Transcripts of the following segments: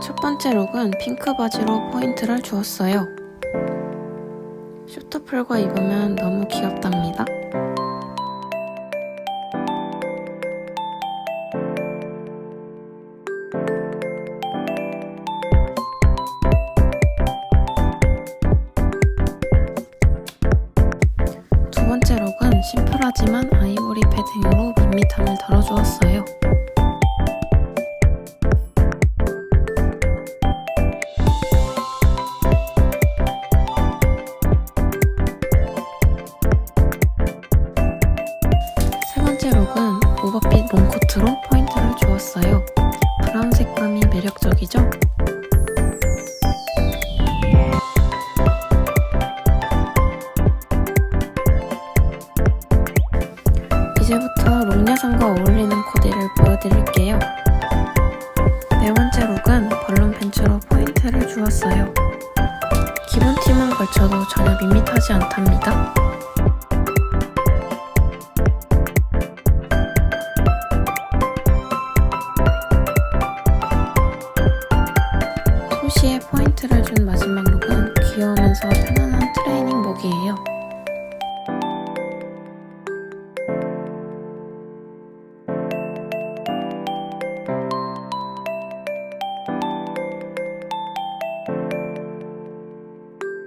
첫 번째 룩은 핑크 바지로 포인트를 주었어요. 슈터풀과 입으면 너무 귀엽답니다. 두 번째 룩은 심플하지만 아이보리 패딩으로 밋밋함을 덜어주었어요. 롱코트로 포인트를 주었어요. 브라운 색감이 매력적이죠? 이제부터 롱 야상과 어울리는 코디를 보여드릴게요. 네 번째 룩은 벌룬 팬츠로 포인트를 주었어요. 기본 티만 걸쳐도 전혀 밋밋하지 않답니다. 포인트를 준 마지막 룩은 귀여우면서 편안한 트레이닝복이에요.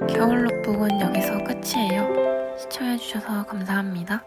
겨울 룩북은 여기서 끝이에요. 시청해주셔서 감사합니다.